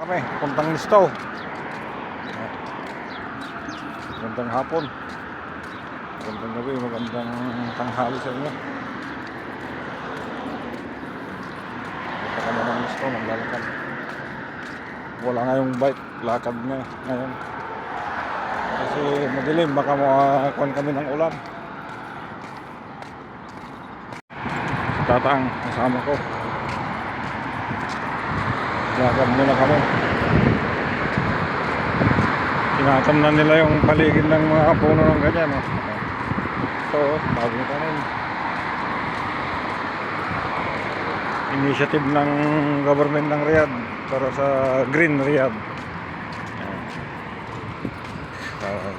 Kami, puntang Listaw. Magandang hapon. Magandang gabi, magandang tanghali sa inyo. Punta kami ng Listaw, naglalakad. Wala nga yung bike, lakad na ngayon. Kasi madilim, baka makakuhan kami ng ulan. Tatang, kasama ko. Lakad muna kami. Tinatam na nila yung paligid ng mga puno ng ganyan. Oh. So, bagong tanim. Initiative ng government ng Riyadh para sa Green Riyadh. Ah,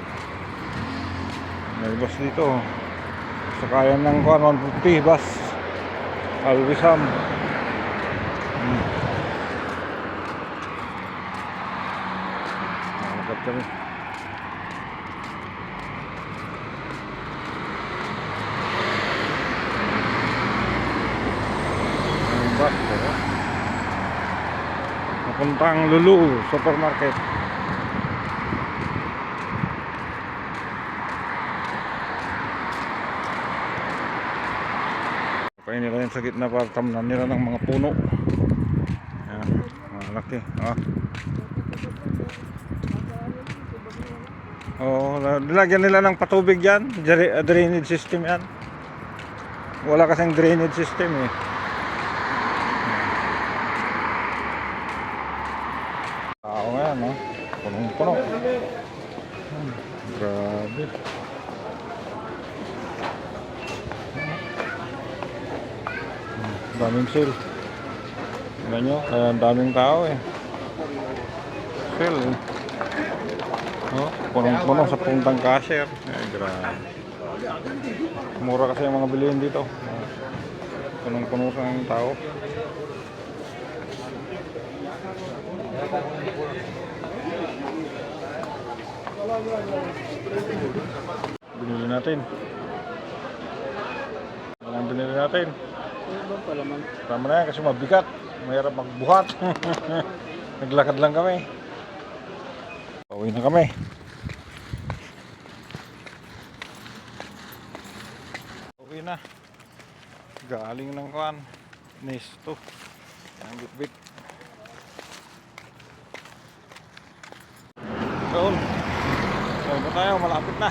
may bus dito. Sakayan ng kuan 150 bus. Alwisam. Hmm. Kami. Diba? Papuntang Lulu Supermarket. Kaya nila yung sa gitna para tamnan nila ng mga puno. Ayan, mga laki. Ah. Oo, oh, nilagyan nila ng patubig yan. Uh, Drainage system yan. Wala kasing drainage system eh. Tao nga yan, no? Punong-puno. Grabe. Hmm, Daming sale. Tingnan nyo, kaya ang daming tao eh. Sale eh. Oh, punong-puno sa puntang cashier. Eh, grabe. Mura kasi yung mga bilihin dito. Punong-puno sa ng tao. Binili natin. Ano ang binili natin? Tama na yan kasi mabigat. Mahirap magbuhat. Naglakad lang kami. Pauwi na kami. Pauwi na. Galing ng kuan. Nesto. Ang bitbit. Doon. Pauwi na tayo. Malapit na.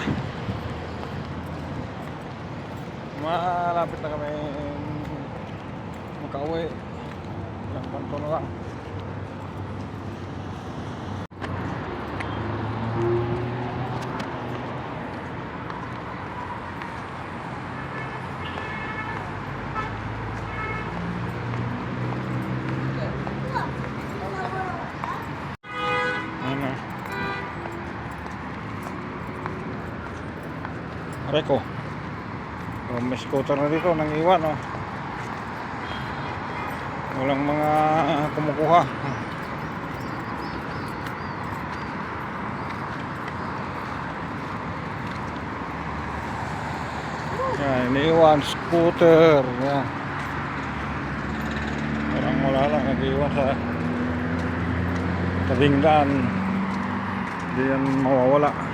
Malapit na kami makauwi. Ilang kanto na lang. Reko. Oh, may scooter na dito, nang iwan oh. Walang mga kumukuha. Yan, iniwan scooter. Yan. Parang wala lang, nag-iwan sa tabing daan. Hindi yan mawawala.